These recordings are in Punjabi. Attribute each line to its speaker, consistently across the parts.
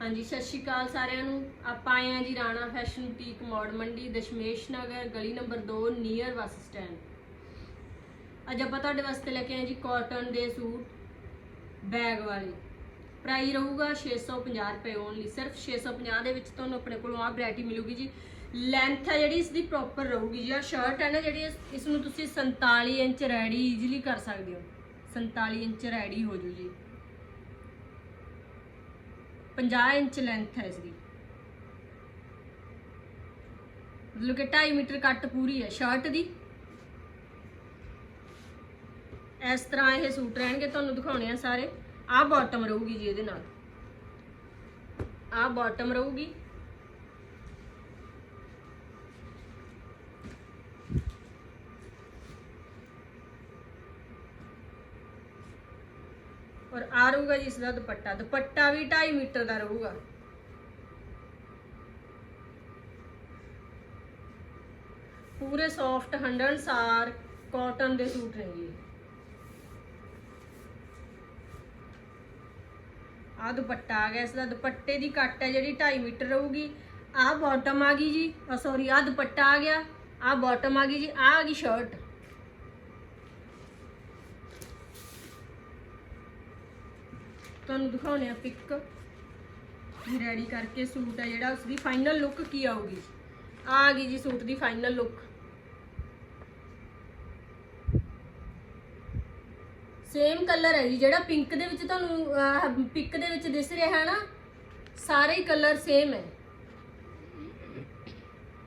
Speaker 1: ਹਾਂਜੀ, ਸਤਿ ਸ਼੍ਰੀ ਅਕਾਲ ਸਾਰਿਆਂ ਨੂੰ। ਆਪਾਂ ਆਏ ਹਾਂ ਜੀ ਰਾਣਾ ਫੈਸ਼ਨ ਬੁਟੀਕ ਮੋੜ ਮੰਡੀ, ਦਸ਼ਮੇਸ਼ ਨਗਰ, ਗਲੀ ਨੰਬਰ 2 ਨੀਅਰ ਬੱਸ ਸਟੈਂਡ। ਅੱਜ ਆਪਾਂ ਤੁਹਾਡੇ ਵਾਸਤੇ ਲੈ ਕੇ ਆਏ ਜੀ ਕਾਟਨ ਦੇ ਸੂਟ, ਬੈਗ ਵਾਲੇ। ਪ੍ਰਾਈਸ ਰਹੂਗਾ 650 ਰੁਪਏ ਓਨਲੀ ਸਿਰਫ 650 ਦੇ ਵਿੱਚ ਤੁਹਾਨੂੰ ਆਪਣੇ ਕੋਲੋਂ ਆਹ ਵੈਰਾਈਟੀ ਮਿਲੂਗੀ ਜੀ। ਲੈਂਥ ਹੈ ਜਿਹੜੀ ਇਸ ਦੀ ਪ੍ਰੋਪਰ ਰਹੂਗੀ ਜੀ। ਆ ਸ਼ਰਟ ਹੈ ਨਾ ਜਿਹੜੀ, ਇਸ- ਇਸ ਨੂੰ ਤੁਸੀਂ 47 ਇੰਚ ਰੈਡੀ ਈਜ਼ੀਲੀ ਕਰ ਸਕਦੇ ਹੋ। 47 ਇੰਚ ਰੈਡੀ ਹੋ ਜੂ ਜੀ। 50 ਇੰਚ ਲੈਂਥ ਹੈ ਇਸ ਦੀ ਮਤਲਬ ਕਿ 2.5 ਮੀਟਰ ਕੱਟ ਪੂਰੀ ਹੈ ਸ਼ਰਟ ਦੀ। ਇਸ ਤਰ੍ਹਾਂ ਇਹ ਸੂਟ ਰਹਿਣਗੇ, ਤੁਹਾਨੂੰ ਦਿਖਾਉਣੇ ਆ ਸਾਰੇ। ਆਹ ਬਾਟਮ ਰਹੂਗੀ ਜੀ ਇਹਦੇ ਨਾਲ। ਆਹ ਬਾਟਮ ਰਹੂਗੀ ਔਰ ਆ ਰਹੂਗਾ ਜੀ, ਇਸ ਦਾ ਦੁਪੱਟਾ। ਦੁਪੱਟਾ ਵੀ 2.5 ਮੀਟਰ ਦਾ ਰਹੂਗਾ। ਪੂਰੇ ਸੌਫਟ ਹੰਡਨ ਸਾਰ ਕਾਟਨ ਦੇ ਸੂਟ ਨੇ ਜੀ। ਆ ਦੁਪੱਟਾ ਆ ਗਿਆ, ਇਸ ਦਾ ਦੁਪੱਟੇ ਦੀ ਕੱਟ ਹੈ ਜਿਹੜੀ 2.5 ਮੀਟਰ ਰਹੂਗੀ। ਆਹ ਬਾਟਮ ਆ ਗਈ ਜੀ ਆ ਸੌਰੀ ਆ ਦੁਪੱਟਾ ਆ ਗਿਆ ਆਹ ਬਾਟਮ ਆ ਗਈ ਜੀ ਆਹ ਆ ਗਈ ਸ਼ਰਟ ਤੁਹਾਨੂੰ ਦਿਖਾਉਣੇ ਆ ਪਿਕ ਜੀ ਰੈਡੀ ਕਰਕੇ ਸੂਟ ਹੈ ਜਿਹੜਾ ਉਸਦੀ ਫਾਈਨਲ ਲੁੱਕ ਕੀ ਆਊਗੀ। ਆ ਆ ਗਈ ਜੀ ਸੂਟ ਦੀ ਫਾਈਨਲ ਲੁੱਕ ਸੇਮ ਕਲਰ ਹੈ ਜੀ, ਜਿਹੜਾ ਪਿੰਕ ਦੇ ਵਿੱਚ ਤੁਹਾਨੂੰ ਪਿਕ ਦੇ ਵਿੱਚ ਦਿਸ ਰਿਹਾ ਹੈ ਨਾ, ਸਾਰੇ ਹੀ ਕਲਰ ਸੇਮ ਹੈ।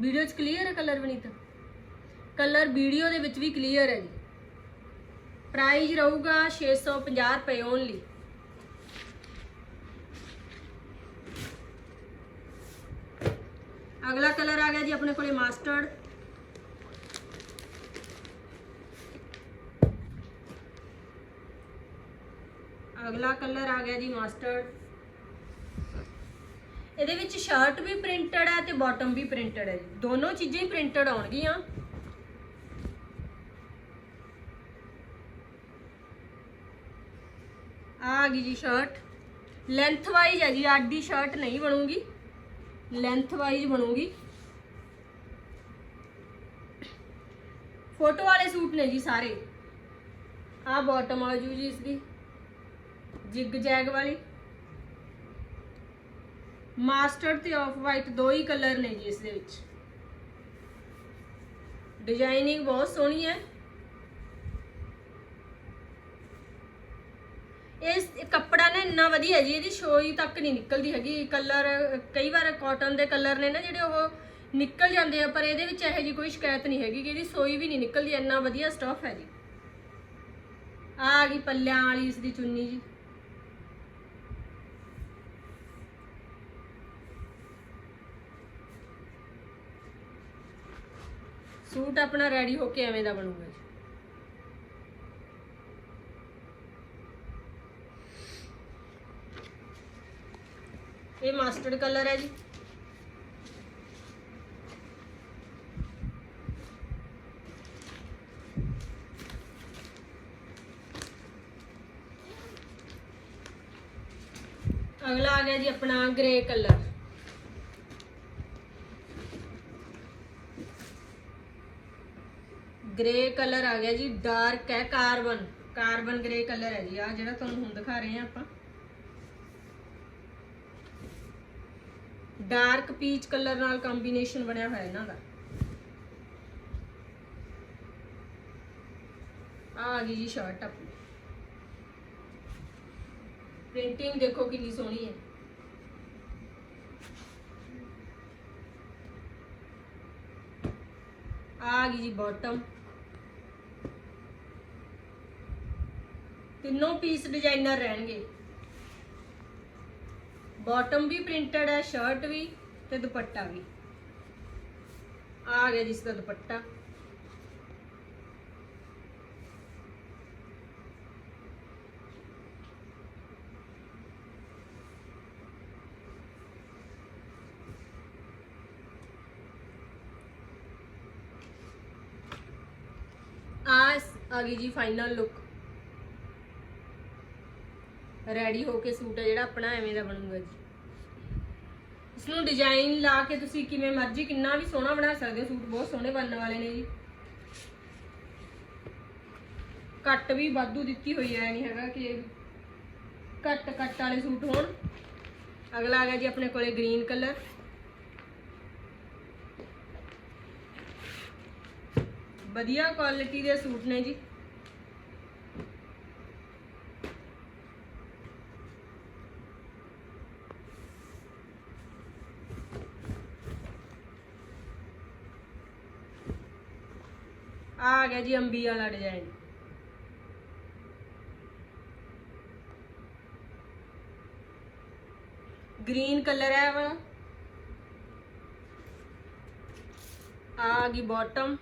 Speaker 1: ਵੀਡੀਓ 'ਚ ਕਲੀਅਰ ਹੈ ਕਲਰ ਬਣੀ ਤਾਂ ਕਲਰ ਵੀਡੀਓ ਦੇ ਵਿੱਚ ਵੀ ਕਲੀਅਰ ਹੈ ਜੀ। ਪ੍ਰਾਈਸ ਰਹੂਗਾ 650 ਰੁਪਏ ਓਨਲੀ ਅਗਲਾ ਕਲਰ ਆ ਗਿਆ ਜੀ ਆਪਣੇ ਕੋਲੇ ਮਾਸਟਰਡ। ਅਗਲਾ ਕਲਰ ਆ ਗਿਆ ਜੀ ਮਾਸਟਰਡ। ਇਹਦੇ ਵਿੱਚ ਸ਼ਰਟ ਵੀ ਪ੍ਰਿੰਟਡ ਹੈ ਤੇ ਬਾਟਮ ਵੀ ਪ੍ਰਿੰਟਡ ਹੈ ਜੀ। ਦੋਨੋਂ ਚੀਜ਼ਾਂ ਹੀ ਪ੍ਰਿੰਟਡ ਆਉਣਗੀਆਂ। ਆ ਗਈ ਜੀ ਸ਼ਰਟ ਲੈਂਥ ਵਾਈਜ਼ ਹੈ ਜੀ ਆਡੀ ਸ਼ਰਟ ਨਹੀਂ ਬਣੂਗੀ। ਲੈਂਥ ਵਾਈਜ਼ ਬਣੂਗੀ। ਫੋਟੋ ਵਾਲੇ ਸੂਟ ਨੇ ਜੀ ਸਾਰੇ। ਆ ਬਾਟਮ ਆ ਜੂ ਜੀ ਇਸ ਦੀ। ਜਿਗ ਜੈਗ ਵਾਲੀ। ਮਾਸਟਰਡ ਤੇ ਆਫ ਵਾਈਟ ਦੋ ਹੀ ਕਲਰ ਨੇ ਜੀ ਇਸ ਦੇ ਵਿੱਚ। ਡਿਜ਼ਾਈਨਿੰਗ ਬਹੁਤ ਸੋਹਣੀ ਹੈ। ਇਸ ਕੱਪੜਾ ਨਾ ਇੰਨਾ ਵਧੀਆ ਜੀ, ਇਹਦੀ ਸ਼ੋਈ ਤੱਕ ਨਹੀਂ ਨਿਕਲਦੀ ਹੈਗੀ। ਕਲਰ ਕਈ ਵਾਰ ਕਾਟਨ ਦੇ ਕਲਰ ਨੇ ਨਾ ਜਿਹੜੇ ਉਹ ਨਿਕਲ ਜਾਂਦੇ ਆ, ਪਰ ਇਹਦੇ ਵਿੱਚ ਇਹੋ ਜੀ ਕੋਈ ਸ਼ਿਕਾਇਤ ਨਹੀਂ ਹੈਗੀ ਕਿ ਇਹਦੀ ਸੋਈ ਵੀ ਨਹੀਂ ਨਿਕਲਦੀ, ਇੰਨਾ ਵਧੀਆ ਸਟਫ ਹੈ ਜੀ। ਆ ਗਈ ਪੱਲਿਆਂ ਵਾਲੀ ਇਸ ਦੀ ਚੁੰਨੀ ਜੀ। ਸੂਟ ਆਪਣਾ ਰੈਡੀ ਹੋ ਕੇ ਐਵੇਂ ਦਾ ਬਣੂਗਾ ਜੀ। ਇਹ ਮਾਸਟਰਡ ਕਲਰ ਹੈ ਜੀ ਅਗਲਾ ਆ ਗਿਆ ਜੀ ਆਪਣਾ ਗ੍ਰੇ ਕਲਰ ਗ੍ਰੇ ਕਲਰ ਆ ਗਿਆ ਜੀ ਡਾਰਕ ਹੈ ਕਾਰਬਨ ਕਾਰਬਨ ਗ੍ਰੇ ਕਲਰ ਹੈ ਜੀ ਆ ਜਿਹੜਾ ਤੁਹਾਨੂੰ ਹੁਣ ਦਿਖਾ ਰਹੇ ਆ ਆਪਾਂ। ਡਾਰਕ ਪੀਚ ਕਲਰ ਨਾਲ ਕੰਬੀਨੇਸ਼ਨ ਬਣਿਆ ਹੋਇਆ ਇਹਨਾਂ ਦਾ। ਆ ਗਈ ਜੀ ਸ਼ਰਟ ਆਪਣੀ। ਪ੍ਰਿੰਟਿੰਗ ਦੇਖੋ ਕਿੰਨੀ ਸੋਹਣੀ ਹੈ। ਆ ਗਈ ਜੀ ਬਾਟਮ ਤਿੰਨੋਂ ਪੀਸ ਡਿਜ਼ਾਈਨਰ ਰਹਿਣਗੇ। ਬਾਟਮ ਵੀ ਪ੍ਰਿੰਟਡ ਹੈ ਸ਼ਰਟ ਵੀ ਤੇ ਦੁਪੱਟਾ ਵੀ। ਆ ਗਿਆ ਜਿਸ ਦਾ ਦੁਪੱਟਾ। ਆ ਆ ਗਈ ਜੀ ਫਾਈਨਲ ਲੁੱਕ ਰੈਡੀ ਹੋ ਕੇ ਸੂਟ ਹੈ ਜਿਹੜਾ ਆਪਣਾ ਐਵੇਂ ਦਾ ਬਣੂਗਾ ਜੀ। ਨੂੰ ਡਿਜ਼ਾਈਨ ਲਾ ਕੇ ਤੁਸੀਂ ਕਿਵੇਂ ਮਰਜ਼ੀ ਕਿੰਨਾ ਵੀ ਸੋਹਣਾ ਬਣਾ ਸਕਦੇ ਹੋ, ਸੂਟ ਬਹੁਤ ਸੋਹਣੇ ਬਣਨ ਵਾਲੇ ਨੇ ਜੀ। ਕੱਟ ਵੀ ਵਾਧੂ ਦਿੱਤੀ ਹੋਈ ਹੈ ਨਹੀਂ ਹੈਗਾ ਕਿ ਕੱਟ ਕੱਟ ਵਾਲੇ ਸੂਟ ਹੋਣ। ਅਗਲਾ ਆ ਗਿਆ ਜੀ ਆਪਣੇ ਕੋਲੇ ਗ੍ਰੀਨ ਕਲਰ ਵਧੀਆ ਕੁਆਲਿਟੀ ਦੇ ਸੂਟ ਨੇ ਜੀ। ਆ ਗਿਆ ਜੀ ਅੰਬੀ ਵਾਲਾ ਡਿਜ਼ਾਈਨ ਗ੍ਰੀਨ ਕਲਰ ਹੈ ਵਾਲਾ ਆ ਗਈ ਬਾਟਮ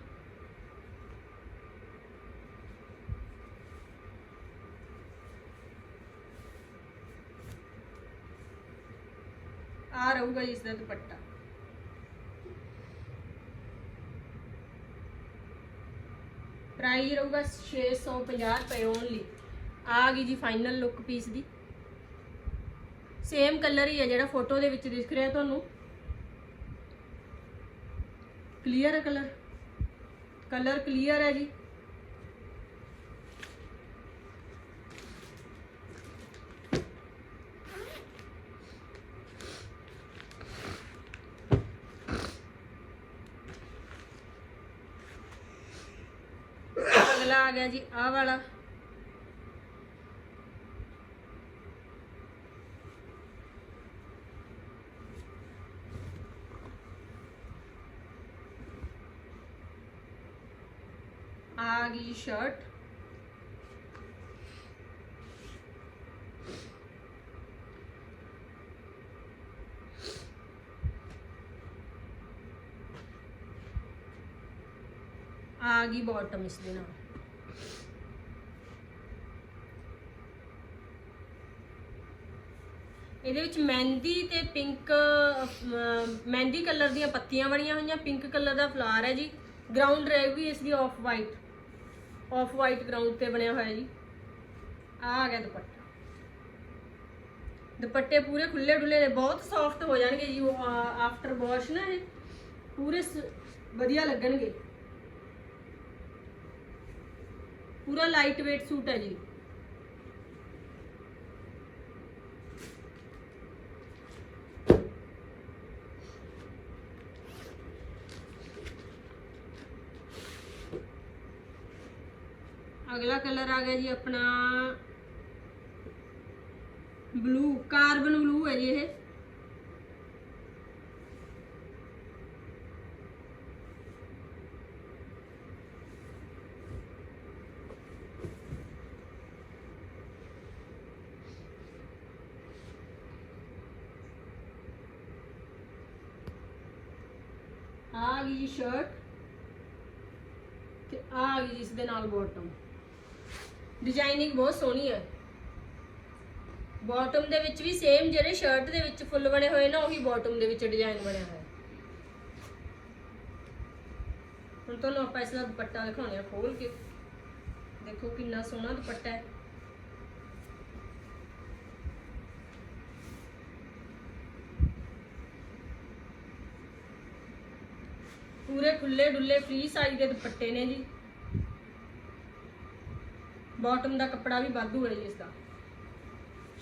Speaker 1: ਆ ਰਹੂਗਾ ਜੀ ਇਸ ਦਾ ਦੁਪੱਟਾ। ਪ੍ਰਾਈਸ ਰਹੂਗਾ 650 ਰੁਪਏ ਓਨਲੀ ਆ ਗਈ ਜੀ ਫਾਈਨਲ ਲੁੱਕ ਪੀਸ ਦੀ। ਸੇਮ ਕਲਰ ਹੀ ਹੈ ਜਿਹੜਾ ਫੋਟੋ ਦੇ ਵਿੱਚ ਦਿਖ ਰਿਹਾ ਤੁਹਾਨੂੰ। ਕਲੀਅਰ ਹੈ ਕਲਰ ਕਲਰ ਕਲੀਅਰ ਹੈ ਜੀ। ਅਗਲਾ ਆ ਗਿਆ ਜੀ ਆਹ ਵਾਲਾ ਆ ਗਈ ਸ਼ਰਟ ਆ ਗਈ ਬਾਟਮ ਇਸ ਦੇ ਨਾਲ ਇਹਦੇ ਵਿੱਚ ਮਹਿੰਦੀ ਤੇ ਪਿੰਕ ਮਹਿੰਦੀ ਕਲਰ ਦੀਆਂ ਪੱਤੀਆਂ ਬਣੀਆਂ ਹੋਈਆਂ, ਪਿੰਕ ਕਲਰ ਦਾ ਫਲਾਰ ਹੈ ਜੀ। ਗਰਾਊਂਡ ਰਹੇਗੀ ਇਸ ਦੀ off white off white ground ਤੇ ਬਣਿਆ ਹੋਇਆ ਜੀ। ਆ ਆ ਗਿਆ ਦੁਪੱਟਾ। ਦੁਪੱਟੇ ਪੂਰੇ ਖੁੱਲੇ ਡੁੱਲੇ ਨੇ, ਬਹੁਤ ਸੌਫਟ ਹੋ ਜਾਣਗੇ ਜੀ, ਉਹ ਆਫਟਰ ਵਾਸ਼ ਨਾ ਇਹ। ਪੂਰੇ ਸ- ਵਧੀਆ ਲੱਗਣਗੇ। ਪੂਰਾ ਲਾਈਟ weight ਸੂਟ ਹੈ ਜੀ। ਅਗਲਾ ਕਲਰ ਆ ਗਿਆ ਜੀ ਆਪਣਾ ਬਲੂ ਕਾਰਬਨ ਬਲੂ ਹੈ ਜੀ ਇਹ ਆ ਗਈ ਜੀ ਸ਼ਰਟ ਤੇ ਆ ਗਈ ਜੀ ਇਸ ਦੇ ਨਾਲ ਬਾਟਮ ਡਿਜ਼ਾਈਨਿੰਗ ਬਹੁਤ ਸੋਹਣੀ ਹੈ। ਬਾਟਮ ਦੇ ਵਿੱਚ ਵੀ ਸੇਮ ਜਿਹੜੇ ਸ਼ਰਟ ਦੇ ਵਿੱਚ ਫੁੱਲ ਬਣੇ ਹੋਏ ਨਾ, ਉਹੀ ਬਾਟਮ ਦੇ ਵਿੱਚ ਡਿਜ਼ਾਈਨ ਬਣਿਆ ਹੋਇਆ। ਹੁਣ ਤੁਹਾਨੂੰ ਆਪਾਂ ਇਸ ਦਾ ਦੁਪੱਟਾ ਦਿਖਾਉਣੇ ਆ, ਖੋਲ ਕੇ। ਦੇਖੋ ਕਿੰਨਾ ਸੋਹਣਾ ਦੁਪੱਟਾ ਹੈ। ਪੂਰੇ ਖੁੱਲੇ ਡੁੱਲੇ ਫ੍ਰੀ ਸਾਈਜ਼ ਦੇ ਦੁਪੱਟੇ ਨੇ ਜੀ। ਬਾਟਮ ਦਾ ਕੱਪੜਾ ਵੀ ਵਾਧੂ ਹੈ ਜੀ ਇਸ ਦਾ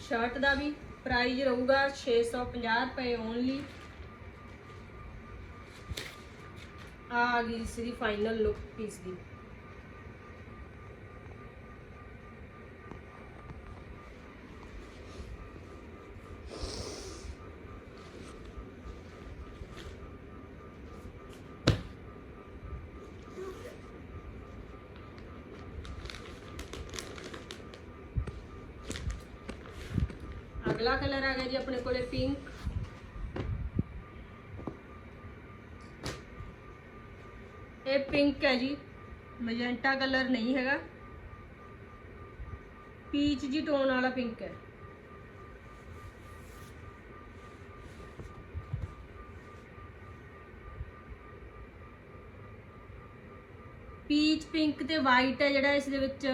Speaker 1: ਸ਼ਰਟ ਦਾ ਵੀ ਪ੍ਰਾਈਸ ਰਹੂਗਾ 650 ਰੁਪਏ ਓਨਲੀ ਆ ਗਈ ਇਸ ਦੀ ਫਾਈਨਲ ਲੁੱਕ ਪੀਸ ਦੀ। ਅਗਲਾ ਕਲਰ ਆ ਗਿਆ ਜੀ ਆਪਣੇ ਕੋਲੇ ਪਿੰਕ ਇਹ ਪਿੰਕ ਹੈ ਜੀ ਮੈਜੈਂਟਾ ਕਲਰ ਨਹੀਂ ਹੈਗਾ। ਪੀਚ ਜੀ ਟੋਨ ਵਾਲਾ ਪਿੰਕ ਹੈ। ਪੀਚ ਪਿੰਕ ਤੇ ਵਾਈਟ ਹੈ ਜਿਹੜਾ ਇਸ ਦੇ ਵਿੱਚ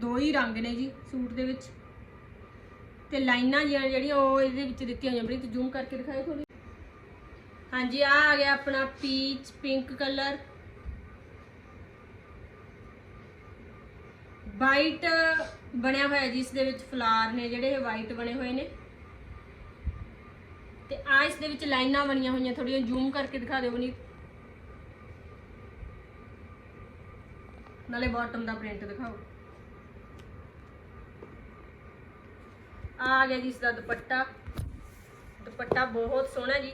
Speaker 1: ਦੋ ਹੀ ਰੰਗ ਨੇ ਜੀ, ਸੂਟ ਦੇ ਵਿੱਚ। ਤੇ ਲਾਈਨਾਂ ਜਿਹੀਆਂ ਜਿਹੜੀਆਂ ਉਹ ਇਹਦੇ ਵਿੱਚ ਦਿੱਤੀਆਂ ਹੋਈਆਂ। ਬੜੀ ਜ਼ੂਮ ਕਰਕੇ ਦਿਖਾਓ ਥੋੜੀ ਹਾਂਜੀ, ਆ ਆ ਗਿਆ ਆਪਣਾ ਪੀਚ ਪਿੰਕ ਕਲਰ ਵਾਈਟ ਬਣਿਆ ਹੋਇਆ ਜਿਸ ਦੇ ਵਿੱਚ ਫਲਾਰ ਨੇ ਜਿਹੜੇ ਇਹ ਵਾਈਟ ਬਣੇ ਹੋਏ ਨੇ। ਤੇ ਆ ਇਸ ਦੇ ਵਿੱਚ ਲਾਈਨਾਂ ਬਣੀਆਂ ਹੋਈਆਂ ਥੋੜੀਆਂ ਜ਼ੂਮ ਕਰਕੇ ਦਿਖਾ ਦਿਓ ਬਣੀ ਨਾਲੇ ਬਾਟਮ ਦਾ ਪ੍ਰਿੰਟ ਦਿਖਾਓ। ਆ ਗਿਆ ਜੀ ਇਸ ਦਾ ਦੁਪੱਟਾ। ਦੁਪੱਟਾ ਬਹੁਤ ਸੋਹਣਾ ਜੀ।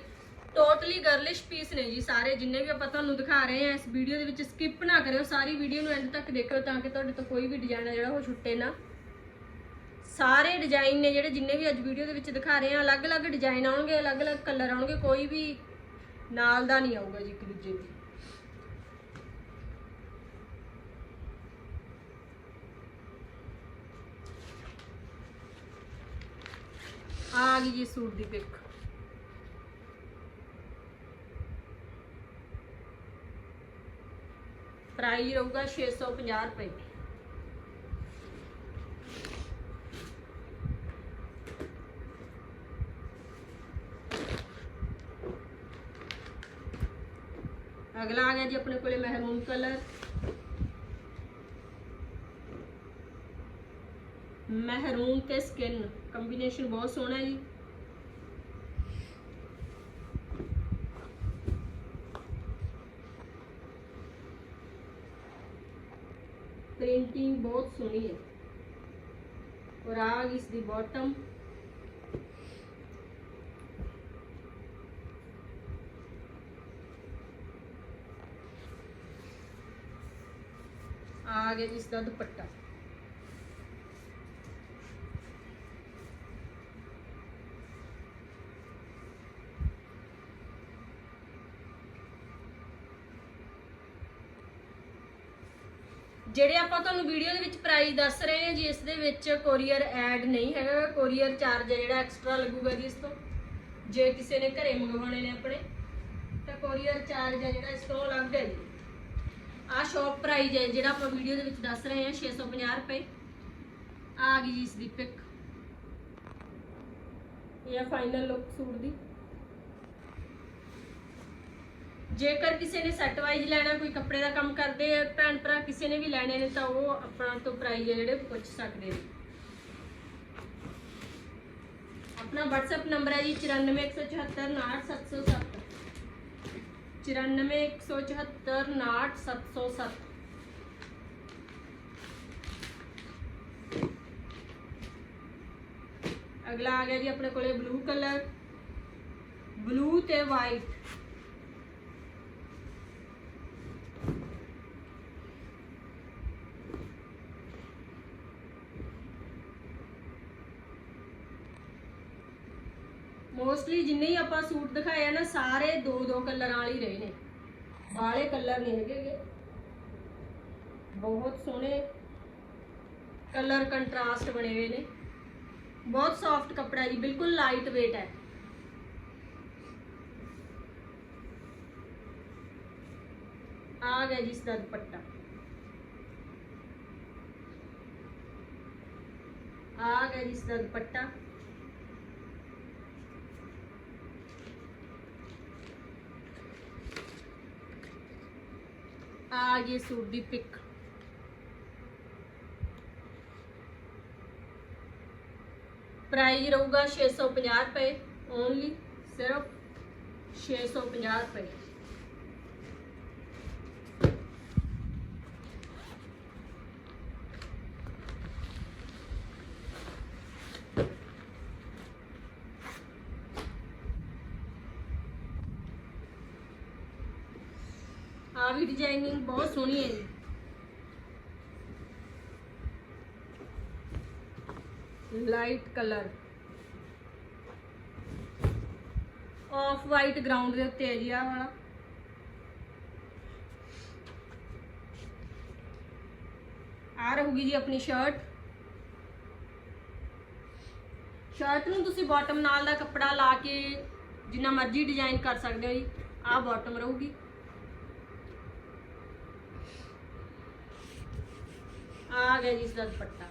Speaker 1: ਟੋਟਲੀ ਗਰਲਿਸ਼ ਪੀਸ ਨੇ ਜੀ ਸਾਰੇ, ਜਿੰਨੇ ਵੀ ਆਪਾਂ ਤੁਹਾਨੂੰ ਦਿਖਾ ਰਹੇ ਹਾਂ, ਇਸ ਵੀਡੀਓ ਦੇ ਵਿੱਚ ਸਕਿਪ ਨਾ ਕਰਿਓ। ਸਾਰੀ ਵੀਡੀਓ ਨੂੰ ਐਂਡ ਤੱਕ ਦੇਖਿਓ ਤਾਂ ਕਿ ਤੁਹਾਡੇ ਤੋਂ ਕੋਈ ਵੀ ਡਿਜ਼ਾਈਨ ਹੈ ਜਿਹੜਾ ਉਹ ਛੁੱਟੇ ਨਾ। ਸਾਰੇ ਡਿਜ਼ਾਈਨ ਨੇ ਜਿਹੜੇ ਜਿੰਨੇ ਵੀ ਅੱਜ ਵੀਡੀਓ ਦੇ ਵਿੱਚ ਦਿਖਾ ਰਹੇ ਹਾਂ, ਅਲੱਗ-ਅਲੱਗ ਡਿਜ਼ਾਈਨ ਆਉਣਗੇ, ਅਲੱਗ-ਅਲੱਗ ਕਲਰ ਆਉਣਗੇ, ਕੋਈ ਵੀ ਨਾਲ ਦਾ ਨਹੀਂ ਆਊਗਾ ਜੀ ਇੱਕ ਦੂਜੇ ਦੇ। ਆ ਗਈ ਜੀ ਸੂਟ ਦੀ ਪਿਕ ਪ੍ਰਾਈਸ ਰਹੂਗਾ 650 ਰੁਪਏ। ਅਗਲਾ ਆ ਗਿਆ ਜੀ ਆਪਣੇ ਕੋਲੇ ਮਹਿਰੂਨ ਕਲਰ। ਮਹਿਰੂਨ ਤੇ ਸਕਿਨ। ਕੰਬੀਨੇਸ਼ਨ ਬਹੁਤ ਸੋਹਣਾ ਜੀ। ਪ੍ਰਿੰਟਿੰਗ ਬਹੁਤ ਸੋਹਣੀ ਹੈ। ਔਰ ਆ ਗਈ ਇਸ ਦੀ ਬਾਟਮ ਆ ਗਿਆ ਜੀ ਇਸ ਦਾ ਦੁਪੱਟਾ। ਜਿਹੜੇ ਆਪਾਂ ਤੁਹਾਨੂੰ ਵੀਡੀਓ ਦੇ ਵਿੱਚ ਪ੍ਰਾਈਸ ਦੱਸ ਰਹੇ ਹਾਂ ਜੀ, ਇਸ ਦੇ ਵਿੱਚ ਕੋਰੀਅਰ ਐਡ ਨਹੀਂ ਹੈਗਾ ਕੋਰੀਅਰ ਚਾਰਜ ਹੈ ਜਿਹੜਾ ਐਕਸਟਰਾ ਲੱਗੂਗਾ ਜੀ ਇਸ ਤੋਂ। ਜੇ ਕਿਸੇ ਨੇ ਘਰੇ ਮੰਗਵਾਉਣੇ ਨੇ ਆਪਣੇ, ਤਾਂ ਕੋਰੀਅਰ ਚਾਰਜ ਹੈ ਜਿਹੜਾ ਇਸ ਤੋਂ ਅਲੱਗ ਹੈ ਜੀ। ਆ ਸ਼ਾਪ ਪ੍ਰਾਈਸ ਹੈ, ਜਿਹੜਾ ਆਪਾਂ ਵੀਡੀਓ ਦੇ ਵਿੱਚ ਦੱਸ ਰਹੇ ਹਾਂ 650 ਰੁਪਏ। ਆ ਗਈ ਜੀ ਇਸ ਦੀ ਪਿਕ ਇਹ ਫਾਈਨਲ ਲੁੱਕ ਸੂਟ ਦੀ। ਜੇਕਰ ਕਿਸੇ ਨੇ ਸੈੱਟ ਵਾਈਜ਼ ਲੈਣਾ, ਕੋਈ ਕੱਪੜੇ ਦਾ ਕੰਮ ਕਰਦੇ ਆ, ਭੈਣ ਭਰਾ ਕਿਸੇ ਨੇ ਵੀ ਲੈਣੇ ਨੇ, ਤਾਂ ਉਹ ਆਪਣਾ ਤੋਂ ਪ੍ਰਾਈਸ ਜਿਹੜੇ ਪੁੱਛ ਸਕਦੇ ਨੇ। ਆਪਣਾ WhatsApp ਨੰਬਰ ਹੈ ਜੀ 9417498707 9417498707 ਅਗਲਾ ਆ ਗਿਆ ਜੀ ਆਪਣੇ ਕੋਲੇ ਬਲੂ ਕਲਰ ਬਲੂ ਤੇ ਵਾਈਟ ਮੋਸਟਲੀ ਜਿੰਨੇ ਹੀ ਆਪਾਂ ਸੂਟ ਦਿਖਾਏ ਆ ਨਾ, ਸਾਰੇ ਦੋ ਦੋ ਕਲਰਾਂ ਵਾਲੇ ਰਹੇ ਨੇ। ਬਾਲੇ ਕਲਰ ਨਹੀਂ ਹੈਗੇ ਬਹੁਤ ਸੋਹਣੇ ਕਲਰ ਕੰਟਰਾਸਟ ਬਣੇ ਹੋਏ ਨੇ। ਬਹੁਤ ਸੌਫਟ ਕੱਪੜਾ ਜੀ, ਬਿਲਕੁਲ ਲਾਈਟ weight ਹੈ। ਆ ਗਿਆ ਜੀ ਇਸ ਦਾ ਦੁਪੱਟਾ। ਆ ਗਿਆ ਜੀ ਇਸ ਦਾ ਦੁਪੱਟਾ। ਆ ਗਈ ਸੂਟ ਦੀ ਪਿਕ ਪ੍ਰਾਈਸ ਰਹੂਗਾ 650 ਰੁਪਏ ਓਨਲੀ ਸਿਰਫ 650 ਰੁਪਏ ਆ ਵੀ ਡਿਜ਼ਾਈਨਿੰਗ ਬਹੁਤ ਸੋਹਣੀ ਹੈ ਜੀ। Light colour off white ground ਦੇ ਉੱਤੇ ਹੈ ਜੀ ਆਹ ਵਾਲਾ। ਆ ਰਹੂਗੀ ਜੀ ਆਪਣੀ ਸ਼ਰਟ ਸ਼ਰਟ ਨੂੰ ਤੁਸੀਂ ਬਾਟਮ ਨਾਲ ਦਾ ਕੱਪੜਾ ਲਾ ਕੇ ਜਿੰਨਾ ਮਰਜ਼ੀ ਡਿਜ਼ਾਈਨ ਕਰ ਸਕਦੇ ਹੋ ਜੀ। ਆਹ ਬਾਟਮ ਰਹੂਗੀ। ਆ ਗਿਆ ਜੀ ਇਸ ਦਾ ਦੁਪੱਟਾ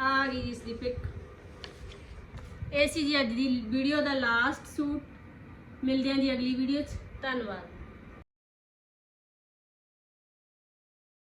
Speaker 1: ਆ ਗਈ ਜੀ ਇਸ ਦੀ ਪਿਕ ਇਹ ਸੀ ਜੀ ਅੱਜ ਦੀ ਵੀਡੀਓ ਦਾ ਲਾਸਟ ਸੂਟ ਮਿਲਦੇ ਆਂ ਜੀ ਅਗਲੀ ਵੀਡੀਓ 'ਚ। ਧੰਨਵਾਦ।